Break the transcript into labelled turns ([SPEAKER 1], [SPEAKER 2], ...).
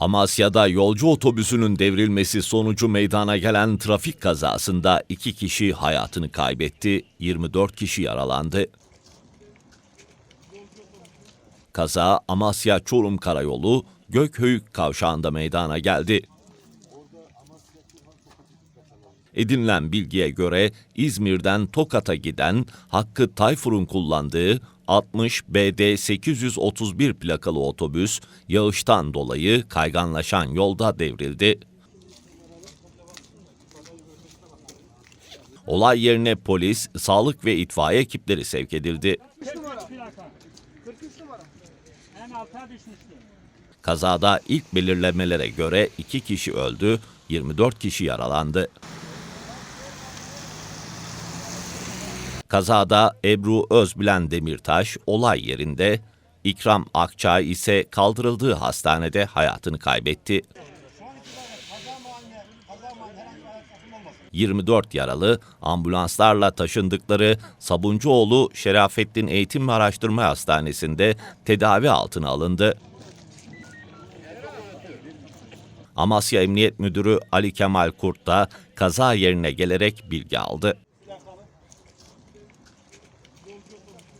[SPEAKER 1] Amasya'da yolcu otobüsünün devrilmesi sonucu meydana gelen trafik kazasında iki kişi hayatını kaybetti, 24 kişi yaralandı. Kaza Amasya Çorum Karayolu Gökhöyük kavşağında meydana geldi. Edinilen bilgiye göre İzmir'den Tokat'a giden Hakkı Tayfur'un kullandığı 60 BD 831 plakalı otobüs yağıştan dolayı kayganlaşan yolda devrildi. Olay yerine polis, sağlık ve itfaiye ekipleri sevk edildi.
[SPEAKER 2] plaka.
[SPEAKER 3] 43 numara.
[SPEAKER 2] En alta düşmüştü.
[SPEAKER 1] Kazada ilk belirlemelere göre 2 kişi öldü, 24 kişi yaralandı. Kazada Ebru Özbilen Demirtaş olay yerinde, İkram Akçay ise kaldırıldığı hastanede hayatını kaybetti. 24 yaralı ambulanslarla taşındıkları Sabuncuoğlu Şerafettin Eğitim ve Araştırma Hastanesi'nde tedavi altına alındı. Amasya Emniyet Müdürü Ali Kemal Kurt da kaza yerine gelerek bilgi aldı. Thank you.